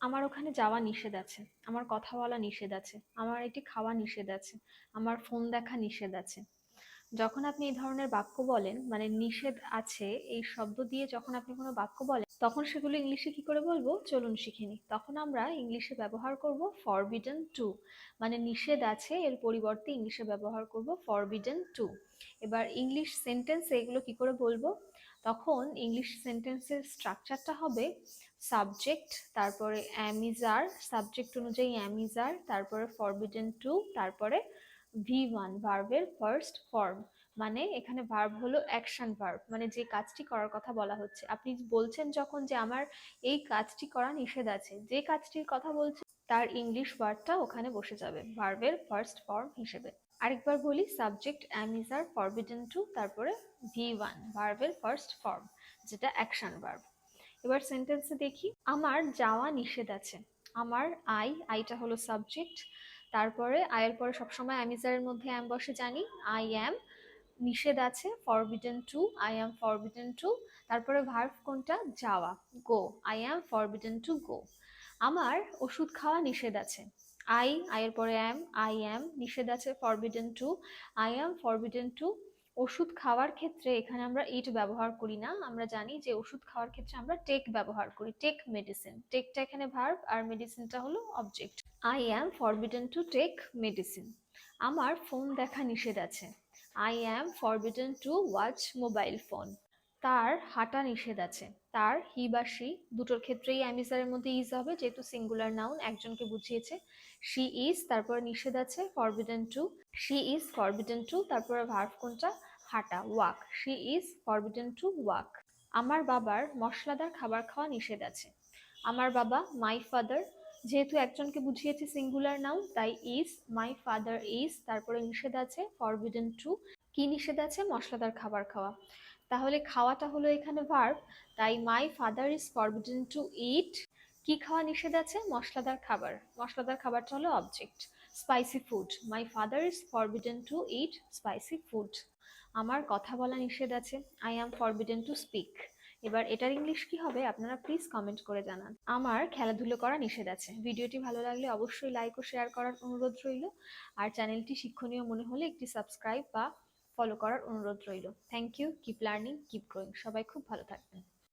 আমার ওখানে যাওয়া নিষেধ আছে, আমার কথা বলা নিষেধ আছে, আমার এটি খাওয়া নিষেধ আছে, আমার ফোন দেখা নিষেধ আছে। যখন আপনি এই ধরনের বাক্য বলেন মানে নিষেধ আছে এই শব্দ দিয়ে যখন আপনি কোনো বাক্য বলেন, তখন সেগুলো ইংলিশে কি করে বলব? চলুন শিখে নিই। তখন আমরা ইংলিশে ব্যবহার করব ফরবিডেন টু মানে নিষেধ আছে, এর পরিবর্তে ইংলিশে ব্যবহার করব ফরবিডেন টু এবার ইংলিশ সেন্টেন্সে এগুলো কি করে বলব? তখন ইংলিশ সেন্টেন্সের স্ট্রাকচারটা হবে সাবজেক্ট তারপরে অ্যামিজার সাবজেক্ট অনুযায়ী অ্যামিজার তারপরে ফরবিডেন টু তারপরে ভি ওয়ান ভার্বের ফার্স্ট ফর্ম মানে এখানে ভার্ব হলো অ্যাকশন ভার্ব মানে যে কাজটি করার কথা বলা হচ্ছে। আপনি বলছেন যখন যে আমার এই কাজটি করা নিষেধ আছে, যে কাজটির কথা বলছে, তার ইংলিশ ওয়ার্ডটা ওখানে বসে যাবে ভার্বের ফার্স্ট ফর্ম হিসেবে। আরেকবার বলি subject am is are forbidden to তারপরে ভি ওয়ান ভার্বের ফার্স্ট ফর্ম যেটা অ্যাকশন ভার্ব এবার সেন্টেন্সে দেখি, আমার যাওয়া নিষেধ আছে। আমার আই আইটা হলো সাবজেক্ট তারপরে আয়ের পরে সবসময় অ্যামিজারের মধ্যে অ্যাম বসে জানি। আই অ্যাম নিষেধ আছে, forbidden to, I am forbidden to. তারপরে ভার্ভ কোনটা? যাওয়া, go, I am forbidden to go. আমার ওষুধ খাওয়া নিষেধ আছে। আই, আয়ের পরে অ্যাম, আই অ্যাম নিষেধ আছে, forbidden to. I am forbidden to. ওষুধ খাওয়ার ক্ষেত্রে এখানে আমরা ইট ব্যবহার করি না। আমরা জানি যে ওষুধ খাওয়ার ক্ষেত্রে আমরা টেক ব্যবহার করি। টেক মেডিসিন টেকটা এখানে ভার্ব আর মেডিসিনটা হলো object I am forbidden to take medicine আমার ফোন দেখা নিষেধ আছে। I am forbidden to watch mobile phone তার হাঁটা নিষেধ আছে। তার হি বা সি দুটোর ক্ষেত্রেই অ্যামিসারের মধ্যে ইজ হবে, যেহেতু সিঙ্গুলার নাউন একজনকে বুঝিয়েছে। শি ইজ তারপরে নিষেধ আছে forbidden to she is forbidden to তারপরে ভার্ভ কোনটা? হাঁটা walk she is forbidden to walk আমার বাবার মশলাদার খাবার খাওয়া নিষেধ আছে। আমার বাবা মাই ফাদার যেহেতু একজনকে বুঝিয়েছে সিঙ্গুলার নাউন তাই ইজ মাই ফাদার ইজ তারপরে নিষেধ আছে ফরবিডেন টু কি নিষেধ আছে? মশলাদার খাবার খাওয়া। তাহলে খাওয়াটা হলো এখানে ভার্ব তাই my father is forbidden to eat কি খাওয়া নিষেধ আছে? মশলাদার খাবার। মশলাদার খাবারটা হলো object spicy food my father is forbidden to eat spicy food আমার কথা বলা নিষেধ আছে। I am forbidden to speak এবার এটার ইংলিশ কি হবে? আপনারা প্লিজ কমেন্ট করে জানান। আমার খেলাধুলো করা নিষেধ আছে। ভিডিওটি ভালো লাগলে অবশ্যই লাইক ও শেয়ার করার অনুরোধ রইল। আর চ্যানেলটি শিক্ষণীয় মনে হলে একটি সাবস্ক্রাইব বা ফলো করার অনুরোধ রইল। Thank you keep learning keep growing সবাই খুব ভালো থাকবেন।